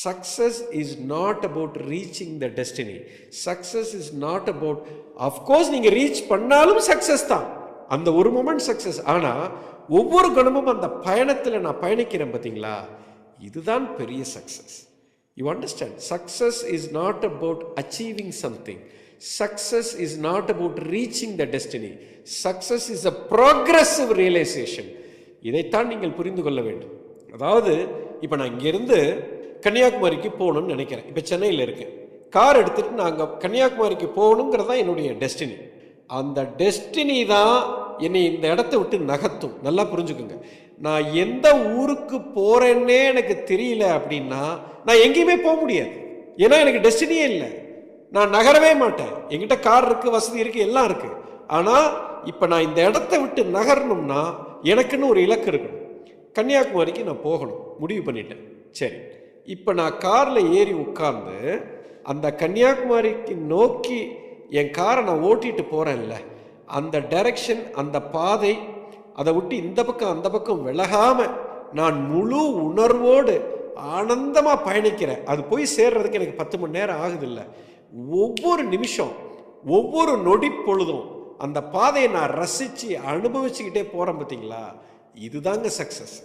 Success is not about reaching the destiny success is not about of course நீங்கள் reach பண்ணாலும் success தான். அந்த ஒரு மூமெண்ட் சக்ஸஸ் ஆனால் ஒவ்வொரு கணமும் அந்த பயணத்தில் நான் பயணிக்கிறேன் பார்த்தீங்களா இதுதான் பெரிய success you understand success is not about achieving something success is not about reaching the destiny success is a progressive realisation இதைத்தான் நீங்கள் புரிந்து கொள்ள வேண்டும். அதாவது இப்போ நான் இங்கேருந்து கன்னியாகுமரிக்கு போகணும்னு நினைக்கிறேன். இப்போ சென்னையில் இருக்கேன் கார் எடுத்துகிட்டு நான் அங்கே கன்னியாகுமரிக்கு போகணுங்கிறது தான் என்னுடைய டெஸ்டினி. அந்த டெஸ்டினி தான் என்னை இந்த இடத்த விட்டு நகர்த்தும். நல்லா புரிஞ்சுக்குங்க. நான் எந்த ஊருக்கு போகிறேன்னே எனக்கு தெரியல அப்படின்னா நான் எங்கேயுமே போக முடியாது. ஏன்னா எனக்கு டெஸ்டினியே இல்லை. நான் நகரவே மாட்டேன். என்கிட்ட கார் இருக்குது வசதி இருக்குது எல்லாம் இருக்குது ஆனால் இப்போ நான் இந்த இடத்த விட்டு நகரணும்னா எனக்குன்னு ஒரு இலக்கு இருக்கணும். கன்னியாகுமரிக்கு நான் போகணும். முடிவு பண்ணிட்டேன். சரி. இப்போ நான் காரில் ஏறி உட்கார்ந்து அந்த கன்னியாகுமரிக்கு நோக்கி என் காரை நான் ஓட்டிகிட்டு போகிறேன்ல அந்த டைரக்ஷன் அந்த பாதை அதை விட்டு இந்த பக்கம் அந்த பக்கம் விலகாமல் நான் முழு உணர்வோடு ஆனந்தமாக பயணிக்கிறேன். அது போய் சேர்றதுக்கு எனக்கு பத்து மணி நேரம் ஆகுதில்ல. ஒவ்வொரு நிமிஷம் ஒவ்வொரு நொடி பொழுதும் அந்த பாதையை நான் ரசித்து அனுபவிச்சுக்கிட்டே போகிறேன் பார்த்தீங்களா இதுதாங்க சக்ஸஸ்